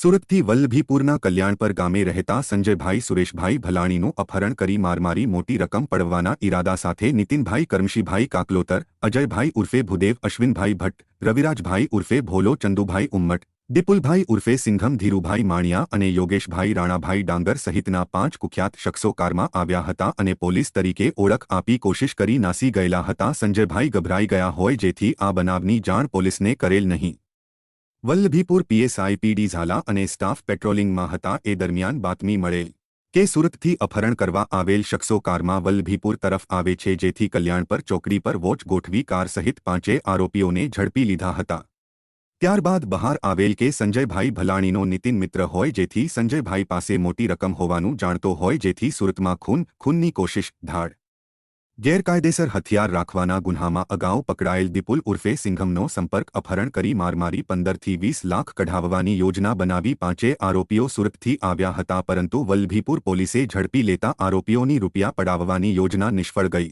સુરતથી વલ્લભીપુરના કલ્યાણપર ગામે રહેતા સંજયભાઈ, સુરેશભાઈ ભલાણીનું અપહરણ કરી મારમારી મોટી રકમ પડવાના ઇરાદા સાથે નીતિનભાઈ કરમશીભાઈ કાકલોતર, અજયભાઈ ઉર્ફે ભૂદેવ, અશ્વિનભાઈ ભટ્ટ, રવિરાજભાઈ ઉર્ફે ભોલો, ચંદુભાઈ ઉમ્મટ, દિપુલભાઈ ઉર્ફે સિંઘમ, ધીરુભાઈ માણિયા અને યોગેશભાઈ રાણાભાઈ ડાંગર સહિતના પાંચ કુખ્યાત શખ્સો કારમાં આવ્યા હતા અને પોલીસ તરીકે ઓળખ આપી કોશિશ કરી નાસી ગયેલા હતા. સંજયભાઈ ગભરાઈ ગયા હોય જેથી આ બનાવની જાણ પોલીસને કરેલ નહીં. વલ્લભીપુર પીએસઆઈ પીડી ઝાલા અને સ્ટાફ પેટ્રોલિંગમાં હતા એ દરમિયાન બાતમી મળેલ કે સુરતથી અપહરણ કરવા આવેલ શખ્સો કારમાં વલ્લભીપુર તરફ આવે છે જેથી કલ્યાણ પર ચોકડી પર વોચ ગોઠવી કાર સહિત પાંચે આરોપીઓને ઝડપી લીધા હતા. ત્યારબાદ બહાર આવેલ કે સંજયભાઈ ભલાણીનો નીતિન મિત્ર હોય જેથી સંજયભાઈ પાસે મોટી રકમ હોવાનું જાણતો હોય જેથી સુરતમાં ખૂન, ખૂનની કોશિશ, ધાડ ગેરકાયદેસર હથિયાર રાખવાના ગુન્હામાં અગાઉ પકડાયેલ દિપુલ ઉર્ફે સિંઘમનો સંપર્ક અપહરણ કરી મારમારી પંદરથી વીસ લાખ કઢાવવાની યોજના બનાવી પાંચે આરોપીઓ સુરતથી આવ્યા હતા પરંતુ વલ્લભીપુર પોલીસે ઝડપી લેતા આરોપીઓની રૂપિયા પડાવવાની યોજના નિષ્ફળ ગઈ.